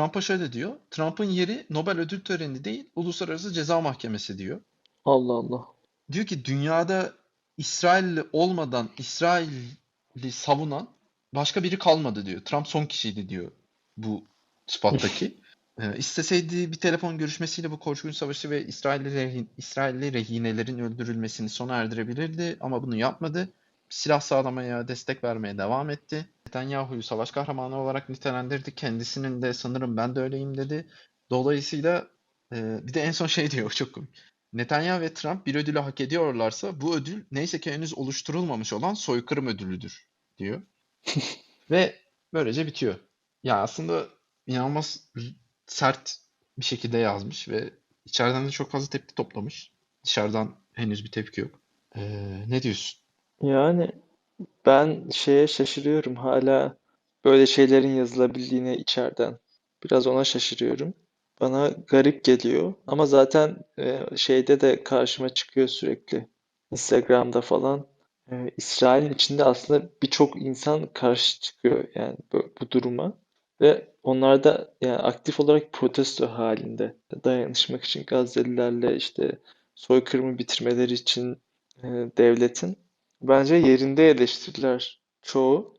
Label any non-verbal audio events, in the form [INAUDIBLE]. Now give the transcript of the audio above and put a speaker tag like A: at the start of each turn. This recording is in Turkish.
A: Trump'a şöyle diyor. Trump'ın yeri Nobel ödül töreni değil, Uluslararası Ceza Mahkemesi diyor.
B: Allah Allah.
A: Diyor ki dünyada İsrailli olmadan İsrail'i savunan başka biri kalmadı diyor. Trump son kişiydi diyor bu spottaki. [LAUGHS] Ee, isteseydi bir telefon görüşmesiyle bu korkunç savaşı ve İsrailli, rehin, İsrailli rehinelerin öldürülmesini sona erdirebilirdi ama bunu yapmadı. Silah sağlamaya, destek vermeye devam etti. Netanyahu'yu savaş kahramanı olarak nitelendirdi. Kendisinin de sanırım ben de öyleyim dedi. Dolayısıyla e, bir de en son şey diyor [LAUGHS] çok komik. Netanyahu ve Trump bir ödülü hak ediyorlarsa bu ödül neyse ki henüz oluşturulmamış olan soykırım ödülüdür diyor. [LAUGHS] Ve böylece bitiyor. Ya aslında inanılmaz sert bir şekilde yazmış ve içeriden de çok fazla tepki toplamış. Dışarıdan henüz bir tepki yok. Ee, ne diyorsun?
B: Yani ben şeye şaşırıyorum hala böyle şeylerin yazılabildiğine içeriden. Biraz ona şaşırıyorum. Bana garip geliyor ama zaten e, şeyde de karşıma çıkıyor sürekli. Instagram'da falan. E, İsrail'in içinde aslında birçok insan karşı çıkıyor yani bu, duruma. Ve onlar da yani aktif olarak protesto halinde dayanışmak için Gazze'lilerle işte soykırımı bitirmeleri için e, devletin bence yerinde eleştiriler çoğu.